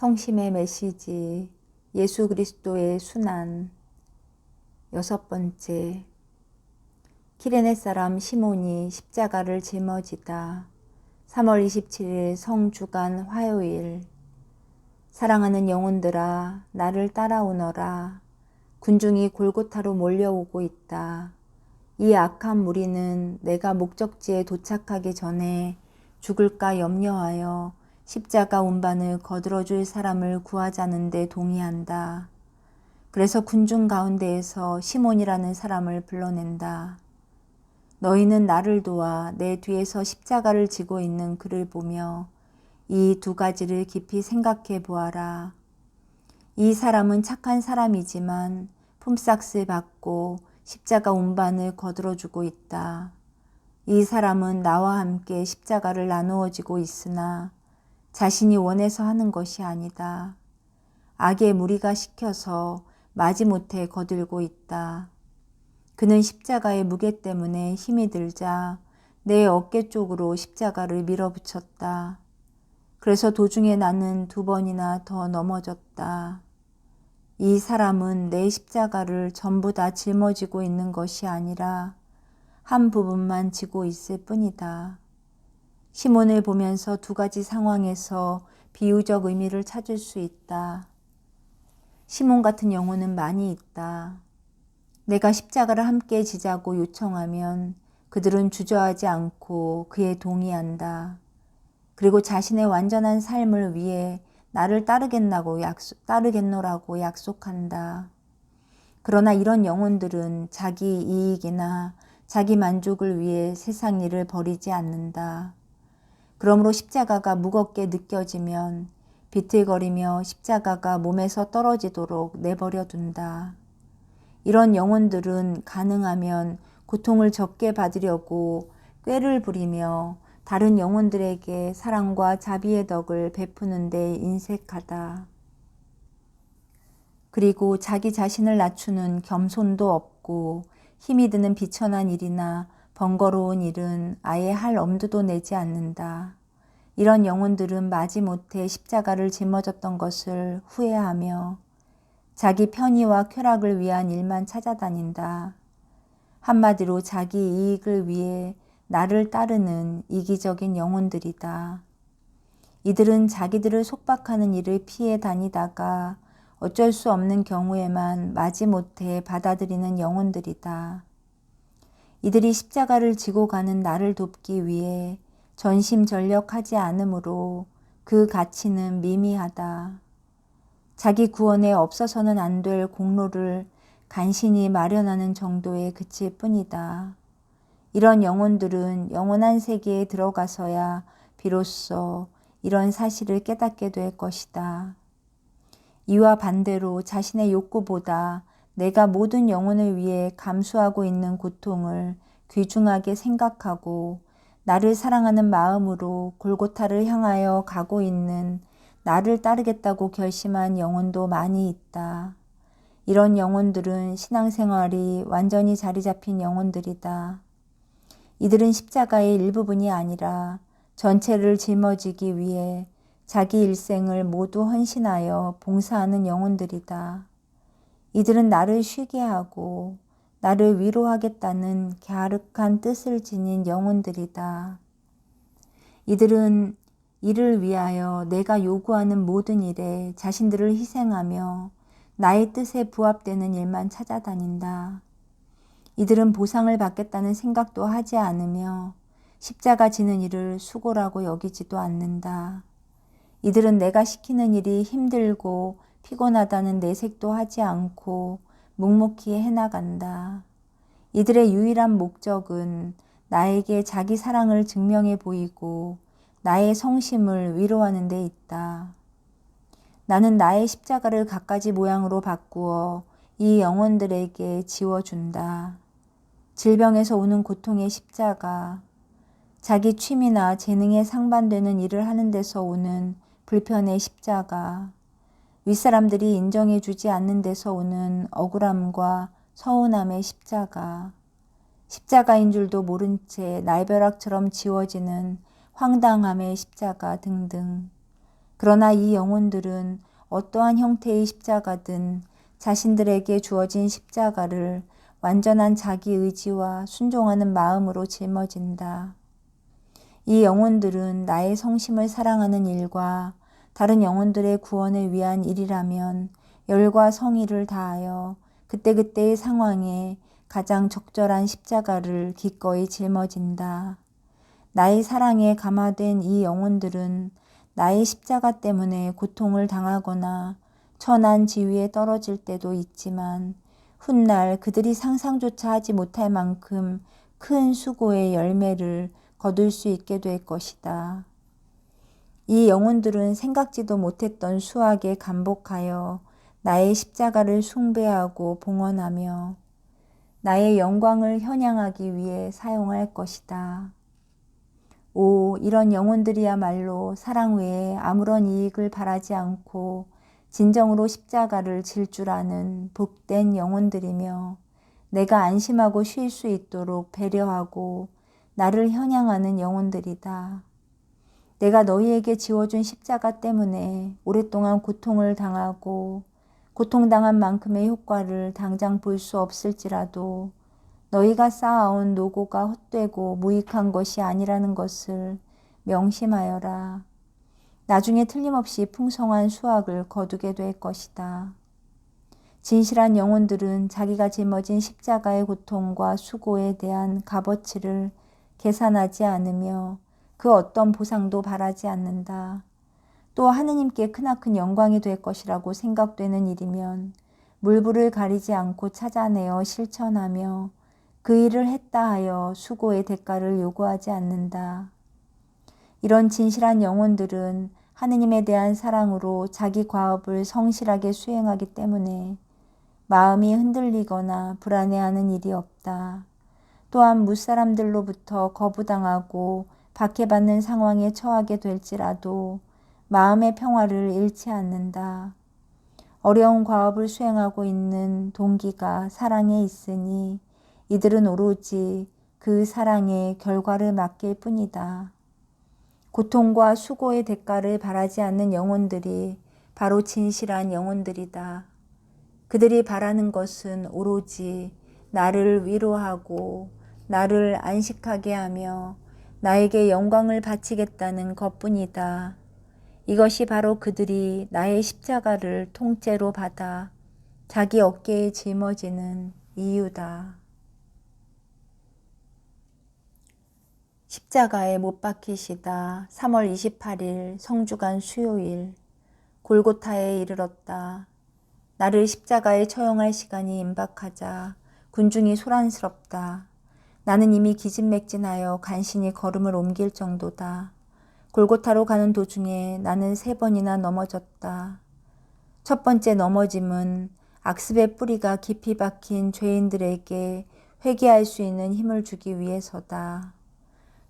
성심의 메시지 예수 그리스도의 순환. 여섯 번째 키레네 사람 시몬이 십자가를 짊어지다. 3월 27일 성주간 화요일. 사랑하는 영혼들아 나를 따라오너라. 군중이 골고타로 몰려오고 있다. 이 악한 무리는 내가 목적지에 도착하기 전에 죽을까 염려하여 십자가 운반을 거들어줄 사람을 구하자는데 동의한다. 그래서 군중 가운데에서 시몬이라는 사람을 불러낸다. 너희는 나를 도와 내 뒤에서 십자가를 지고 있는 그를 보며 이 두 가지를 깊이 생각해 보아라. 이 사람은 착한 사람이지만 품삯을 받고 십자가 운반을 거들어주고 있다. 이 사람은 나와 함께 십자가를 나누어지고 있으나 자신이 원해서 하는 것이 아니다. 악의 무리가 시켜서 마지못해 거들고 있다. 그는 십자가의 무게 때문에 힘이 들자 내 어깨 쪽으로 십자가를 밀어붙였다. 그래서 도중에 나는 두 번이나 더 넘어졌다. 이 사람은 내 십자가를 전부 다 짊어지고 있는 것이 아니라 한 부분만 지고 있을 뿐이다. 시몬을 보면서 두 가지 상황에서 비유적 의미를 찾을 수 있다. 시몬 같은 영혼은 많이 있다. 내가 십자가를 함께 지자고 요청하면 그들은 주저하지 않고 그에 동의한다. 그리고 자신의 완전한 삶을 위해 나를 따르겠나고 약속, 따르겠노라고 약속한다. 그러나 이런 영혼들은 자기 이익이나 자기 만족을 위해 세상 일을 버리지 않는다. 그러므로 십자가가 무겁게 느껴지면 비틀거리며 십자가가 몸에서 떨어지도록 내버려 둔다. 이런 영혼들은 가능하면 고통을 적게 받으려고 꾀를 부리며 다른 영혼들에게 사랑과 자비의 덕을 베푸는 데 인색하다. 그리고 자기 자신을 낮추는 겸손도 없고 힘이 드는 비천한 일이나 번거로운 일은 아예 할 엄두도 내지 않는다. 이런 영혼들은 마지못해 십자가를 짊어졌던 것을 후회하며 자기 편의와 쾌락을 위한 일만 찾아다닌다. 한마디로 자기 이익을 위해 나를 따르는 이기적인 영혼들이다. 이들은 자기들을 속박하는 일을 피해 다니다가 어쩔 수 없는 경우에만 마지못해 받아들이는 영혼들이다. 이들이 십자가를 지고 가는 나를 돕기 위해 전심전력하지 않으므로 그 가치는 미미하다. 자기 구원에 없어서는 안 될 공로를 간신히 마련하는 정도에 그칠 뿐이다. 이런 영혼들은 영원한 세계에 들어가서야 비로소 이런 사실을 깨닫게 될 것이다. 이와 반대로 자신의 욕구보다 내가 모든 영혼을 위해 감수하고 있는 고통을 귀중하게 생각하고 나를 사랑하는 마음으로 골고타를 향하여 가고 있는 나를 따르겠다고 결심한 영혼도 많이 있다. 이런 영혼들은 신앙생활이 완전히 자리 잡힌 영혼들이다. 이들은 십자가의 일부분이 아니라 전체를 짊어지기 위해 자기 일생을 모두 헌신하여 봉사하는 영혼들이다. 이들은 나를 쉬게 하고 나를 위로하겠다는 갸륵한 뜻을 지닌 영혼들이다. 이들은 이를 위하여 내가 요구하는 모든 일에 자신들을 희생하며 나의 뜻에 부합되는 일만 찾아다닌다. 이들은 보상을 받겠다는 생각도 하지 않으며 십자가 지는 일을 수고라고 여기지도 않는다. 이들은 내가 시키는 일이 힘들고 피곤하다는 내색도 하지 않고 묵묵히 해나간다. 이들의 유일한 목적은 나에게 자기 사랑을 증명해 보이고 나의 성심을 위로하는 데 있다. 나는 나의 십자가를 갖가지 모양으로 바꾸어 이 영혼들에게 지워준다. 질병에서 오는 고통의 십자가, 자기 취미나 재능에 상반되는 일을 하는 데서 오는 불편의 십자가, 윗사람들이 인정해 주지 않는 데서 오는 억울함과 서운함의 십자가, 십자가인 줄도 모른 채 날벼락처럼 지워지는 황당함의 십자가 등등. 그러나 이 영혼들은 어떠한 형태의 십자가든 자신들에게 주어진 십자가를 완전한 자기 의지와 순종하는 마음으로 짊어진다. 이 영혼들은 나의 성심을 사랑하는 일과 다른 영혼들의 구원을 위한 일이라면 열과 성의를 다하여 그때그때의 상황에 가장 적절한 십자가를 기꺼이 짊어진다. 나의 사랑에 감화된 이 영혼들은 나의 십자가 때문에 고통을 당하거나 천한 지위에 떨어질 때도 있지만 훗날 그들이 상상조차 하지 못할 만큼 큰 수고의 열매를 거둘 수 있게 될 것이다. 이 영혼들은 생각지도 못했던 수학에 감복하여 나의 십자가를 숭배하고 봉헌하며 나의 영광을 현양하기 위해 사용할 것이다. 오, 이런 영혼들이야말로 사랑 외에 아무런 이익을 바라지 않고 진정으로 십자가를 질 줄 아는 복된 영혼들이며 내가 안심하고 쉴 수 있도록 배려하고 나를 현양하는 영혼들이다. 내가 너희에게 지워준 십자가 때문에 오랫동안 고통을 당하고 고통당한 만큼의 효과를 당장 볼 수 없을지라도 너희가 쌓아온 노고가 헛되고 무익한 것이 아니라는 것을 명심하여라. 나중에 틀림없이 풍성한 수확을 거두게 될 것이다. 진실한 영혼들은 자기가 짊어진 십자가의 고통과 수고에 대한 값어치를 계산하지 않으며 그 어떤 보상도 바라지 않는다. 또 하느님께 크나큰 영광이 될 것이라고 생각되는 일이면 물불을 가리지 않고 찾아내어 실천하며 그 일을 했다 하여 수고의 대가를 요구하지 않는다. 이런 진실한 영혼들은 하느님에 대한 사랑으로 자기 과업을 성실하게 수행하기 때문에 마음이 흔들리거나 불안해하는 일이 없다. 또한 무사람들로부터 거부당하고 박해받는 상황에 처하게 될지라도 마음의 평화를 잃지 않는다. 어려운 과업을 수행하고 있는 동기가 사랑에 있으니 이들은 오로지 그 사랑의 결과를 맡길 뿐이다. 고통과 수고의 대가를 바라지 않는 영혼들이 바로 진실한 영혼들이다. 그들이 바라는 것은 오로지 나를 위로하고 나를 안식하게 하며 나에게 영광을 바치겠다는 것뿐이다. 이것이 바로 그들이 나의 십자가를 통째로 받아 자기 어깨에 짊어지는 이유다. 십자가에 못 박히시다. 3월 28일 성주간 수요일 골고타에 이르렀다. 나를 십자가에 처형할 시간이 임박하자 군중이 소란스럽다. 나는 이미 기진맥진하여 간신히 걸음을 옮길 정도다. 골고타로 가는 도중에 나는 세 번이나 넘어졌다. 첫 번째 넘어짐은 악습의 뿌리가 깊이 박힌 죄인들에게 회개할 수 있는 힘을 주기 위해서다.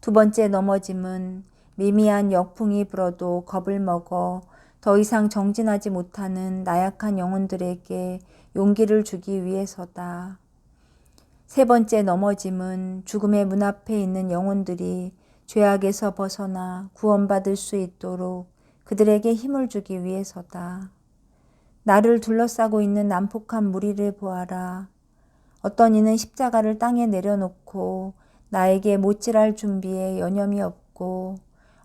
두 번째 넘어짐은 미미한 역풍이 불어도 겁을 먹어 더 이상 정진하지 못하는 나약한 영혼들에게 용기를 주기 위해서다. 세 번째 넘어짐은 죽음의 문 앞에 있는 영혼들이 죄악에서 벗어나 구원받을 수 있도록 그들에게 힘을 주기 위해서다. 나를 둘러싸고 있는 난폭한 무리를 보아라. 어떤 이는 십자가를 땅에 내려놓고 나에게 못질할 준비에 여념이 없고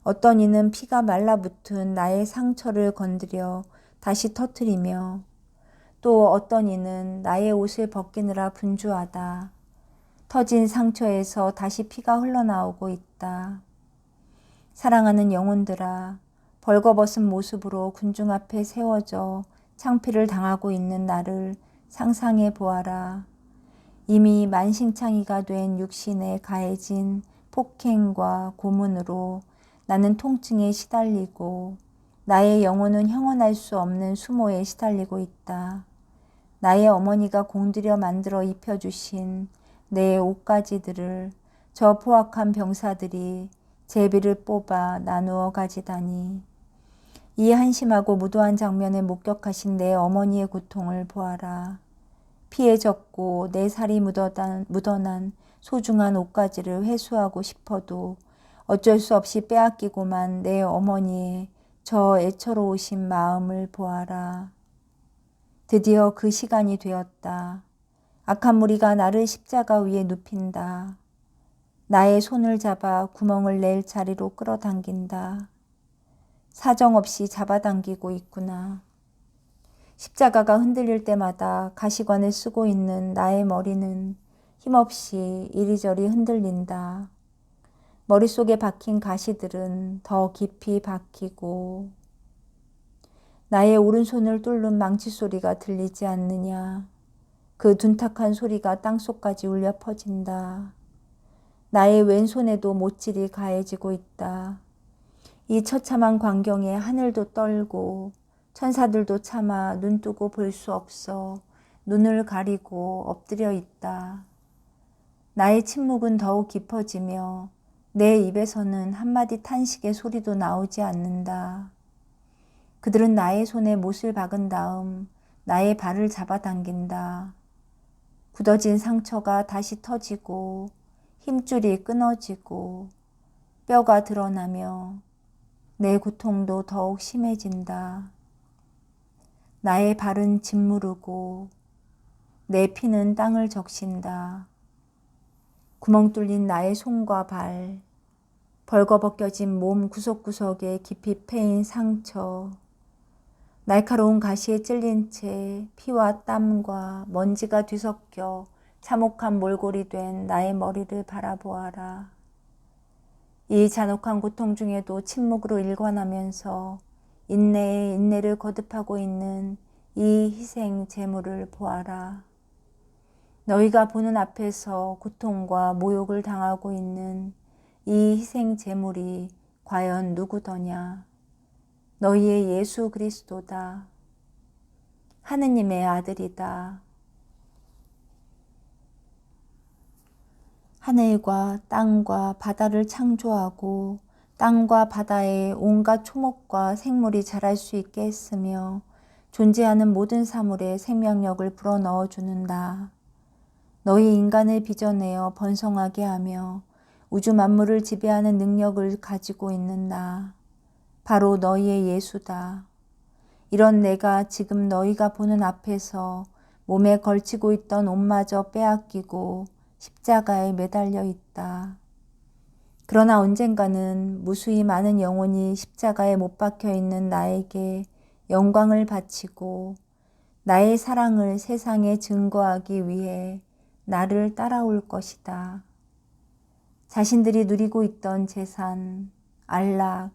어떤 이는 피가 말라붙은 나의 상처를 건드려 다시 터트리며 또 어떤 이는 나의 옷을 벗기느라 분주하다. 터진 상처에서 다시 피가 흘러나오고 있다. 사랑하는 영혼들아, 벌거벗은 모습으로 군중 앞에 세워져 창피를 당하고 있는 나를 상상해 보아라. 이미 만신창이가 된 육신에 가해진 폭행과 고문으로 나는 통증에 시달리고 나의 영혼은 형언할 수 없는 수모에 시달리고 있다. 나의 어머니가 공들여 만들어 입혀주신 내 옷가지들을 저 포악한 병사들이 제비를 뽑아 나누어 가지다니. 이 한심하고 무도한 장면을 목격하신 내 어머니의 고통을 보아라. 피해 졌고 내 살이 묻어난, 묻어난 소중한 옷가지를 회수하고 싶어도 어쩔 수 없이 빼앗기고만 내 어머니의 저 애처로우신 마음을 보아라. 드디어 그 시간이 되었다. 악한 무리가 나를 십자가 위에 눕힌다. 나의 손을 잡아 구멍을 낼 자리로 끌어당긴다. 사정없이 잡아당기고 있구나. 십자가가 흔들릴 때마다 가시관을 쓰고 있는 나의 머리는 힘없이 이리저리 흔들린다. 머릿속에 박힌 가시들은 더 깊이 박히고 나의 오른손을 뚫는 망치 소리가 들리지 않느냐. 그 둔탁한 소리가 땅속까지 울려 퍼진다. 나의 왼손에도 못질이 가해지고 있다. 이 처참한 광경에 하늘도 떨고 천사들도 차마 눈 뜨고 볼 수 없어 눈을 가리고 엎드려 있다. 나의 침묵은 더욱 깊어지며 내 입에서는 한마디 탄식의 소리도 나오지 않는다. 그들은 나의 손에 못을 박은 다음 나의 발을 잡아당긴다. 굳어진 상처가 다시 터지고 힘줄이 끊어지고 뼈가 드러나며 내 고통도 더욱 심해진다. 나의 발은 짓무르고 내 피는 땅을 적신다. 구멍 뚫린 나의 손과 발, 벌거벗겨진 몸 구석구석에 깊이 패인 상처, 날카로운 가시에 찔린 채 피와 땀과 먼지가 뒤섞여 참혹한 몰골이 된 나의 머리를 바라보아라. 이 잔혹한 고통 중에도 침묵으로 일관하면서 인내에 인내를 거듭하고 있는 이 희생 제물을 보아라. 너희가 보는 앞에서 고통과 모욕을 당하고 있는 이 희생 제물이 과연 누구더냐? 너희의 예수 그리스도다. 하느님의 아들이다. 하늘과 땅과 바다를 창조하고 땅과 바다에 온갖 초목과 생물이 자랄 수 있게 했으며 존재하는 모든 사물에 생명력을 불어넣어 주는 다 너희 인간을 빚어내어 번성하게 하며 우주 만물을 지배하는 능력을 가지고 있는 나. 바로 너희의 예수다. 이런 내가 지금 너희가 보는 앞에서 몸에 걸치고 있던 옷마저 빼앗기고 십자가에 매달려 있다. 그러나 언젠가는 무수히 많은 영혼이 십자가에 못 박혀 있는 나에게 영광을 바치고 나의 사랑을 세상에 증거하기 위해 나를 따라올 것이다. 자신들이 누리고 있던 재산, 안락,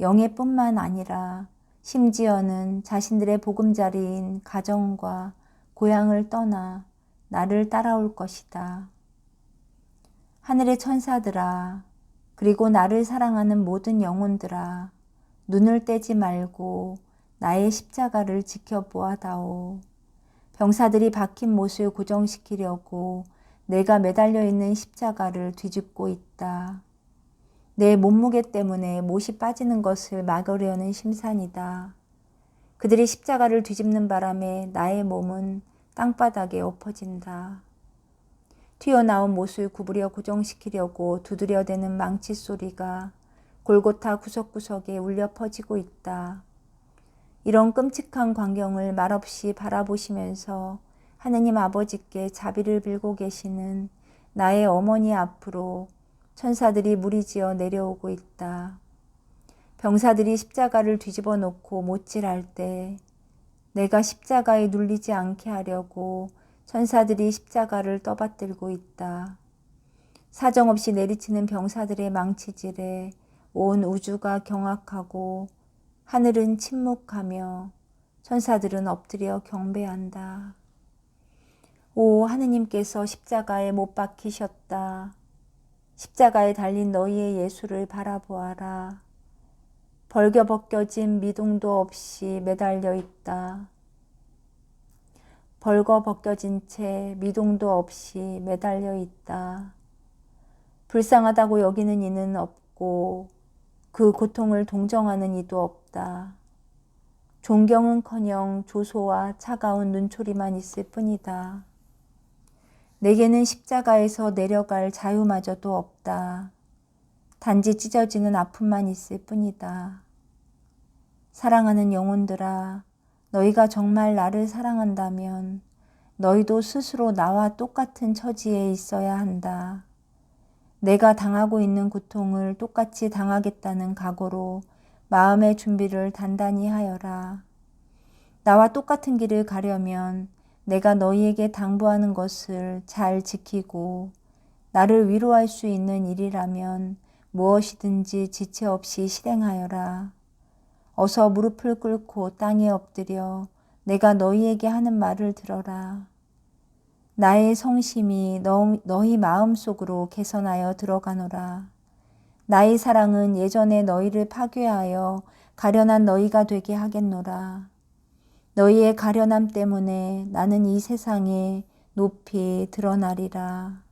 영예뿐만 아니라 심지어는 자신들의 보금자리인 가정과 고향을 떠나 나를 따라올 것이다. 하늘의 천사들아, 그리고 나를 사랑하는 모든 영혼들아, 눈을 떼지 말고 나의 십자가를 지켜보아다오. 병사들이 박힌 못을 고정시키려고 내가 매달려 있는 십자가를 뒤집고 있다. 내 몸무게 때문에 못이 빠지는 것을 막으려는 심산이다. 그들이 십자가를 뒤집는 바람에 나의 몸은 땅바닥에 엎어진다. 튀어나온 못을 구부려 고정시키려고 두드려대는 망치 소리가 골고타 구석구석에 울려 퍼지고 있다. 이런 끔찍한 광경을 말없이 바라보시면서 하느님 아버지께 자비를 빌고 계시는 나의 어머니 앞으로 천사들이 무리지어 내려오고 있다. 병사들이 십자가를 뒤집어 놓고 못질할 때 내가 십자가에 눌리지 않게 하려고 천사들이 십자가를 떠받들고 있다. 사정없이 내리치는 병사들의 망치질에 온 우주가 경악하고 하늘은 침묵하며 천사들은 엎드려 경배한다. 오 하느님께서 십자가에 못 박히셨다. 십자가에 달린 너희의 예수를 바라보아라. 벌겨벗겨진 미동도 없이 매달려 있다. 벌거벗겨진 채 미동도 없이 매달려 있다. 불쌍하다고 여기는 이는 없고 그 고통을 동정하는 이도 없다. 존경은커녕 조소와 차가운 눈초리만 있을 뿐이다. 내게는 십자가에서 내려갈 자유마저도 없다. 단지 찢어지는 아픔만 있을 뿐이다. 사랑하는 영혼들아, 너희가 정말 나를 사랑한다면 너희도 스스로 나와 똑같은 처지에 있어야 한다. 내가 당하고 있는 고통을 똑같이 당하겠다는 각오로 마음의 준비를 단단히 하여라. 나와 똑같은 길을 가려면 내가 너희에게 당부하는 것을 잘 지키고 나를 위로할 수 있는 일이라면 무엇이든지 지체 없이 실행하여라. 어서 무릎을 꿇고 땅에 엎드려 내가 너희에게 하는 말을 들어라. 나의 성심이 너, 너희 마음속으로 개선하여 들어가노라. 나의 사랑은 예전에 너희를 파괴하여 가련한 너희가 되게 하겠노라. 너희의 가련함 때문에 나는 이 세상에 높이 드러나리라.